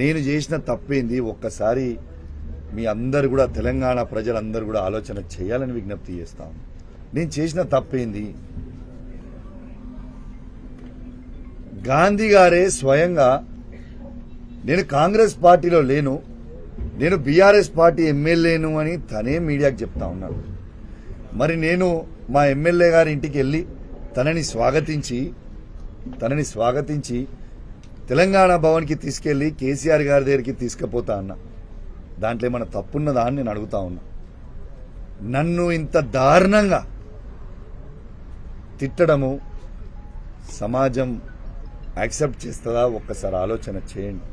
నేను చేసిన తప్పేంది? ఒక్కసారి మీ అందరు కూడా తెలంగాణ ప్రజలందరూ కూడా ఆలోచన చేయాలని విజ్ఞప్తి చేస్తాం నేను చేసిన తప్పేంది? గాంధీ గారే స్వయంగా నేను కాంగ్రెస్ పార్టీలో లేను నేను బీఆర్ఎస్ పార్టీ ఎమ్మెల్యేను అని తనే మీడియాకు చెప్తా ఉన్నాడు. మరి నేను మా ఎమ్మెల్యే గారి ఇంటికి వెళ్ళి తనని స్వాగతించి తనని స్వాగతించి తెలంగాణ భవన్కి తీసుకెళ్ళి కేసీఆర్ గారి దగ్గరికి తీసుకుపోతా అన్నా. దాంట్లో ఏమైనా తప్పున్నదా అని నేను అడుగుతా ఉన్నా. నన్ను ఇంత దారుణంగా తిట్టడము సమాజం యాక్సెప్ట్ చేస్తుందా? ఒక్కసారి ఆలోచన చేయండి.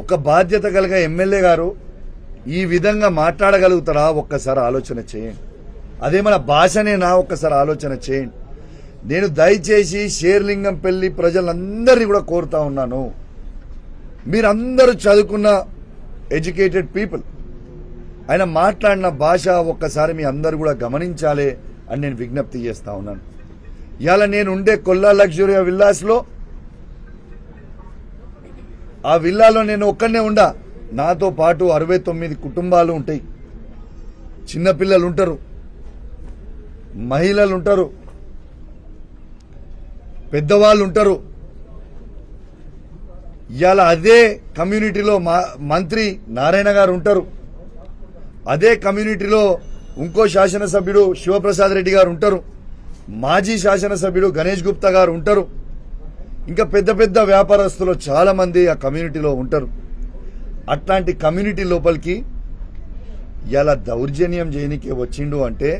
ఒక బాధ్యత కలిగ ఎమ్మెల్యే గారు ఈ విధంగా మాట్లాడగలుగుతారా ఒక్కసారి ఆలోచన చేయండి. అదే మన భాషనేనా? ఒక్కసారి ఆలోచన చేయండి. నేను దయచేసి షేర్లింగం పెళ్ళి ప్రజలందరినీ కూడా కోరుతా ఉన్నాను. మీరందరూ చదువుకున్న ఎడ్యుకేటెడ్ పీపుల్. ఆయన మాట్లాడిన భాష ఒక్కసారి మీ అందరు కూడా గమనించాలి అని నేను విజ్ఞప్తి చేస్తా ఉన్నాను. ఇవాళ నేను ఉండే కొల్లా లగ్జూరియా విల్లాస్లో ఆ విల్లాలో నేను ఒక్కనే ఉండా. నాతో పాటు అరవై తొమ్మిది కుటుంబాలు ఉంటాయి. చిన్నపిల్లలు ఉంటారు మహిళలు ఉంటారు పెద్దవాళ్ళు ఉంటారు ఇవాళ అదే కమ్యూనిటీలో మా మంత్రి నారాయణ గారు ఉంటారు అదే కమ్యూనిటీలో ఇంకో శాసనసభ్యుడు శివప్రసాద్ రెడ్డి గారు ఉంటారు మాజీ శాసనసభ్యుడు గణేష్ గుప్తా గారు ఉంటారు ఇంకా పెద్ద పెద్ద వ్యాపారస్తులు చాలా మంది ఆ కమ్యూనిటీలో ఉంటారు. అట్లాంటి కమ్యూనిటీ లోపలికి ఇలా దౌర్జన్యం చేయనికే వచ్చిండు అంటే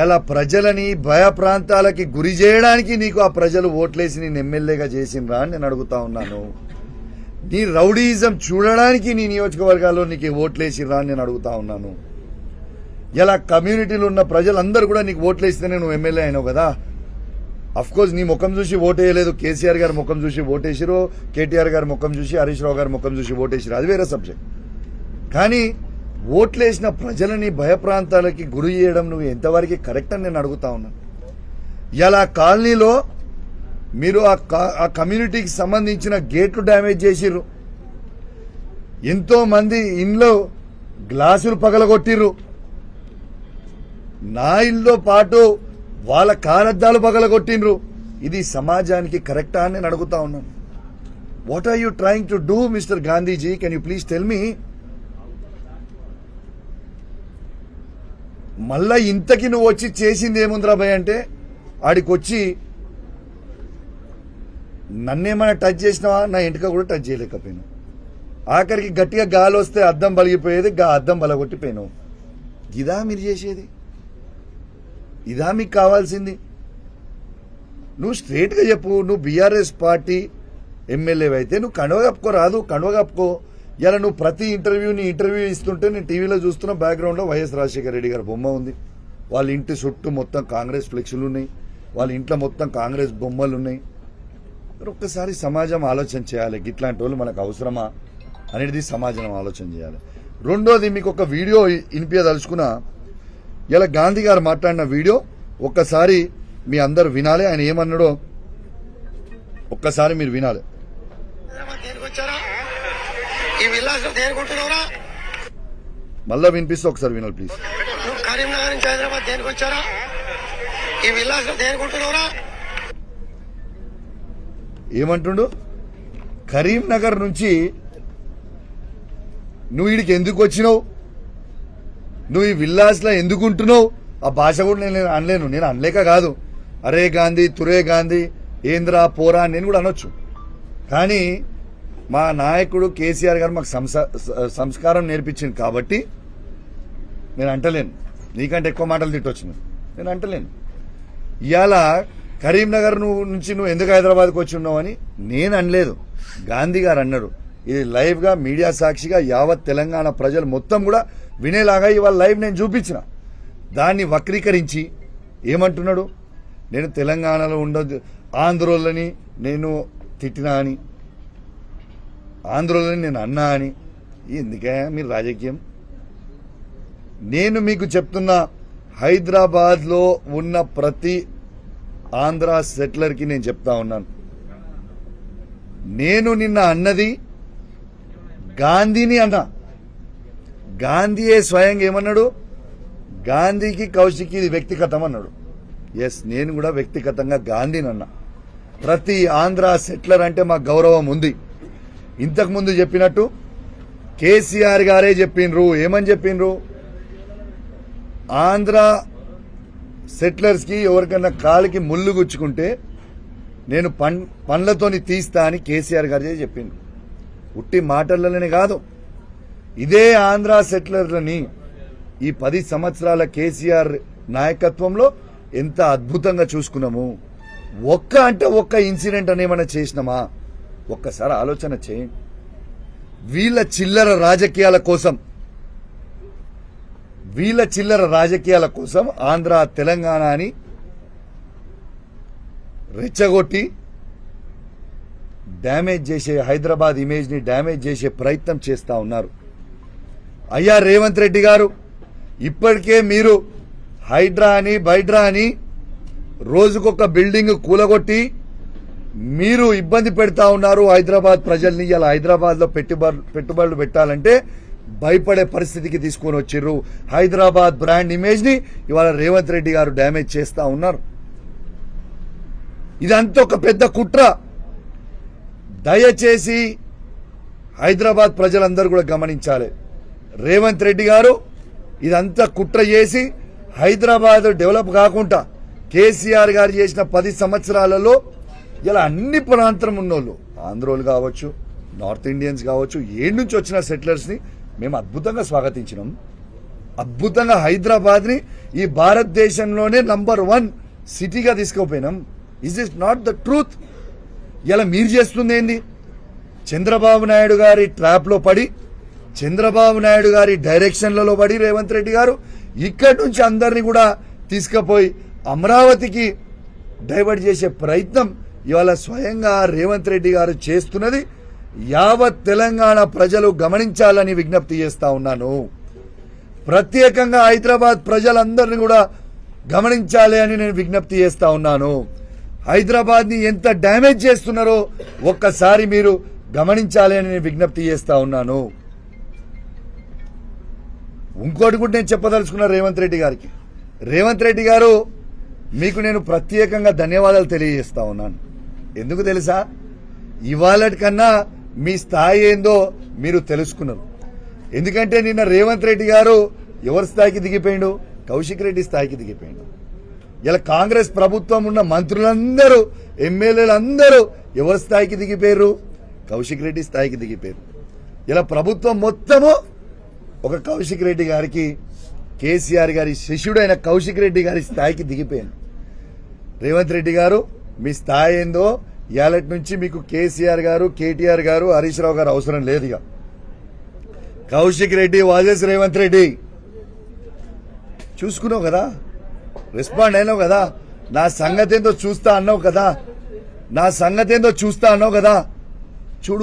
ఇలా ప్రజలని భయ ప్రాంతాలకి గురి చేయడానికి నీకు ఆ ప్రజలు ఓట్లేసి నేను ఎమ్మెల్యేగా చేసిండ్రా అని నేను అడుగుతా ఉన్నాను. నీ రౌడీయిజం చూడడానికి నీ నియోజకవర్గాల్లో నీకు ఓట్లేసిరా అని నేను అడుగుతా ఉన్నాను. ఇలా కమ్యూనిటీలో ఉన్న ప్రజలందరూ కూడా నీకు ఓట్లేస్తేనే నువ్వు ఎమ్మెల్యే అయినావు కదా. అఫ్కోర్స్ నీ ముఖం చూసి ఓటేయలేదు. కేసీఆర్ గారి ముఖం చూసి ఓటేసిరు కేటీఆర్ గారి ముఖం చూసి హరీష్ రావు గారి ముఖం చూసి ఓటేసిరు అది వేరే సబ్జెక్ట్ కానీ ఓట్లేసిన ప్రజలని భయప్రాంతాలకి గురి చేయడం నువ్వు ఎంతవరకు కరెక్ట్ అని నేను అడుగుతా ఉన్నాను ఇలా కాలనీలో మీరు ఆ కా- ఆ కమ్యూనిటీకి సంబంధించిన గేట్లు డ్యామేజ్ చేసిర్రు. ఎంతోమంది ఇంట్లో గ్లాసులు పగలగొట్టిర్రు. నా ఇల్లుతో పాటు వాళ్ళ కారద్దాలు పగలగొట్టిండ్రు ఇది సమాజానికి కరెక్టా అని నేను అడుగుతా ఉన్నాను what are you trying to do mister Gandhiji can you please tell me మళ్ళా ఇంతకి నువ్వు వచ్చి చేసింది ఏముందిరా భయ్ అంటే ఆడికి వచ్చి నన్నేమైనా టచ్ చేసినావా? నా ఇంటికా కూడా టచ్ చేయలేకపోయాను. ఆఖరికి గట్టిగా గాలి వస్తే అద్దం బలిగిపోయేది గా అద్దం బలగొట్టిపోయాను ఇదా మీరు చేసేది? ఇదా మీకు కావాల్సింది? నువ్వు స్ట్రేట్గా చెప్పు నువ్వు బీఆర్ఎస్ పార్టీ ఎమ్మెల్యే అయితే నువ్వు కండువ కప్పుకో రాదు కండువ కప్పుకో. ఇలా నువ్వు ప్రతి ఇంటర్వ్యూని ఇంటర్వ్యూ ఇస్తుంటే నేను టీవీలో చూస్తున్న బ్యాక్గ్రౌండ్లో వైఎస్ రాజశేఖర రెడ్డి గారి బొమ్మ ఉంది. వాళ్ళ ఇంటి చుట్టూ మొత్తం కాంగ్రెస్ ఫ్లెక్సులు ఉన్నాయి. వాళ్ళ ఇంట్లో మొత్తం కాంగ్రెస్ బొమ్మలు ఉన్నాయి. మరి ఒక్కసారి సమాజం ఆలోచన చేయాలి. ఇట్లాంటి వాళ్ళు మనకు అవసరమా అనేది సమాజం ఆలోచన చేయాలి. రెండోది మీకు ఒక వీడియో వినిపించదలుచుకున్న. ఇలా గాంధీ గారు మాట్లాడిన వీడియో ఒక్కసారి మీ అందరు వినాలి. ఆయన ఏమన్నాడో ఒక్కసారి మీరు వినాలి. ఈ విల్లాస్ దేనికుంటున్నావురా? మళ్ళా వినిపిస్తే ఒకసారి వినాలి ప్లీజ్ నువ్వు కరీంనగర్ నుంచి హైదరాబాద్ దేనికి వచ్చారా ఈ విల్లాస్ దేనికుంటున్నావురా? ఏమంటుండు? కరీంనగర్ నుంచి నువ్వు వీడికి ఎందుకు వచ్చినావు? నువ్వు ఈ విల్లాస్లో ఎందుకు ఉంటున్నావు? ఆ భాష కూడా నేను అనలేను నేను అనలేక కాదు. అరే గాంధీ తురే గాంధీ ఏంద్రా పోరా నేను కూడా అనొచ్చు. కానీ మా నాయకుడు కేసీఆర్ గారు మాకు సంస- సంస్కారం నేర్పించింది కాబట్టి నేను అంటలేను. నీకంటే ఎక్కువ మాటలు తిట్టొచ్చు నేను. నేను అంటలేను. ఇవాళ కరీంనగర్ నువ్వు నుంచి నువ్వు ఎందుకు హైదరాబాద్కి వచ్చి ఉన్నావు అని నేను అనలేదు. గాంధీ గారు అన్నారు. ఇది లైవ్గా మీడియా సాక్షిగా యావత్ తెలంగాణ ప్రజలు మొత్తం కూడా వినేలాగా ఇవాళ లైవ్ నేను చూపించిన. దాన్ని వక్రీకరించి ఏమంటున్నాడు? నేను తెలంగాణలో ఉండ ఆంధ్రోళ్ళని నేను తిట్టినా అని. ఆంధ్రలో నేను అన్నా అని. ఎందుకే మీరు రాజకీయం? నేను మీకు చెప్తున్న హైదరాబాద్లో ఉన్న ప్రతి ఆంధ్ర సెటిలర్కి నేను చెప్తా ఉన్నాను. నేను నిన్న అన్నది గాంధీని అన్నా. గాంధీయే స్వయంగా ఏమన్నాడు? గాంధీకి కౌశిక్కి ఇది వ్యక్తిగతం అన్నాడు. ఎస్ నేను కూడా వ్యక్తిగతంగా గాంధీని అన్నా. ప్రతి ఆంధ్ర సెటిలర్ అంటే మా గౌరవం ఉంది. ఇంతకు ముందు చెప్పినట్టు కేసీఆర్ గారే చెప్పిండ్రు ఏమని చెప్పిండ్రు ఆంధ్ర సెటిలర్స్కి ఎవరికన్నా కాలికి ముళ్ళు గుచ్చుకుంటే నేను పం పండ్లతోని తీస్తా అని కేసీఆర్ గారే చెప్పిండు. ఉట్టి మాటలలోనే కాదు. ఇదే ఆంధ్ర సెటిలర్లని ఈ పది సంవత్సరాల కేసీఆర్ నాయకత్వంలో ఎంత అద్భుతంగా చూసుకున్నాము. ఒక్క అంటే ఒక్క ఇన్సిడెంట్ అని ఏమైనా చేసినామా? ఒక్కసారి ఆలోచన చేయండి వీళ్ళ చిల్లర రాజకీయాల కోసం వీళ్ళ చిల్లర రాజకీయాల కోసం ఆంధ్ర తెలంగాణ అని రెచ్చగొట్టి డ్యామేజ్ చేసే హైదరాబాద్ ఇమేజ్ని డ్యామేజ్ చేసే ప్రయత్నం చేస్తా ఉన్నారు. అయ్యా రేవంత్ రెడ్డి గారు ఇప్పటికే మీరు హైడ్రా అని బైడ్రా అని రోజుకొక బిల్డింగ్ కూలగొట్టి మీరు ఇబ్బంది పెడతా ఉన్నారు హైదరాబాద్ ప్రజల్ని ఇలా హైదరాబాద్లో పెట్టుబడులు పెట్టుబడులు పెట్టాలంటే భయపడే పరిస్థితికి తీసుకొని వచ్చిర్రు. హైదరాబాద్ బ్రాండ్ ఇమేజ్ని ఇవాళ రేవంత్ రెడ్డి గారు డ్యామేజ్ చేస్తా ఉన్నారు. ఇదంతా ఒక పెద్ద కుట్ర. దయచేసి హైదరాబాద్ ప్రజలందరూ కూడా గమనించాలి. రేవంత్ రెడ్డి గారు ఇదంతా కుట్ర చేసి హైదరాబాద్ డెవలప్ కాకుండా కేసీఆర్ గారు చేసిన పది సంవత్సరాలలో ఇలా అన్ని ప్రాంతం ఉన్నోళ్ళు. ఆంధ్రోలు కావచ్చు నార్త్ ఇండియన్స్ కావచ్చు ఏడు నుంచి వచ్చిన సెటిలర్స్ని మేము అద్భుతంగా స్వాగతించినాం. అద్భుతంగా హైదరాబాద్ని ఈ భారతదేశంలోనే నంబర్ వన్ సిటీగా తీసుకుపోయినాం. Is is not the truth ఇలా మీరు చేస్తుంది ఏంది? చంద్రబాబు నాయుడు గారి ట్రాప్లో పడి చంద్రబాబు నాయుడు గారి డైరెక్షన్లలో పడి రేవంత్ రెడ్డి గారు ఇక్కడి నుంచి అందరినీ కూడా తీసుకుపోయి అమరావతికి డైవర్ట్ చేసే ప్రయత్నం ఇవాళ స్వయంగా రేవంత్ రెడ్డి గారు చేస్తున్నది యావత్ తెలంగాణ ప్రజలు గమనించాలని విజ్ఞప్తి చేస్తా ఉన్నాను. ప్రత్యేకంగా హైదరాబాద్ ప్రజలందరినీ కూడా గమనించాలి అని నేను విజ్ఞప్తి చేస్తా ఉన్నాను. హైదరాబాద్ని ఎంత డ్యామేజ్ చేస్తున్నారో ఒక్కసారి మీరు గమనించాలి అని నేను విజ్ఞప్తి చేస్తా ఉన్నాను. ఇంకోటి కూడా నేను చెప్పదలుచుకున్నా రేవంత్ రెడ్డి గారికి. రేవంత్ రెడ్డి గారు మీకు నేను ప్రత్యేకంగా ధన్యవాదాలు తెలియజేస్తా ఉన్నాను. ఎందుకు తెలుసా? ఇవాళటి కన్నా మీ స్థాయి ఏందో మీరు తెలుసుకున్నారు. ఎందుకంటే నిన్న రేవంత్ రెడ్డి గారు ఎవరి స్థాయికి దిగిపోయిండు? కౌశిక్ రెడ్డి స్థాయికి దిగిపోయిండు. ఇలా కాంగ్రెస్ ప్రభుత్వం ఉన్న మంత్రులందరూ ఎమ్మెల్యేలందరూ ఎవరి స్థాయికి దిగిపోయారు? కౌశిక్ రెడ్డి స్థాయికి దిగిపోయారు. ఇలా ప్రభుత్వం మొత్తము ఒక కౌశిక్ రెడ్డి గారికి కేసీఆర్ గారి శిష్యుడైన కౌశిక్ రెడ్డి గారి స్థాయికి దిగిపోయాను రేవంత్ రెడ్డి గారు మీ స్థాయి ఏందో ఇవాళటి నుంచి మీకు కేసీఆర్ గారు కేటీఆర్ గారు హరీష్ రావు గారు అవసరం లేదు ఇక. కౌశిక్ రెడ్డి వాజెస్ రేవంత్ రెడ్డి. చూసుకున్నావు కదా? రెస్పాండ్ అయినావు కదా? నా సంగతి ఏందో చూస్తా అన్నావు కదా? నా సంగతి ఏందో చూస్తా అన్నావు కదా? చూడు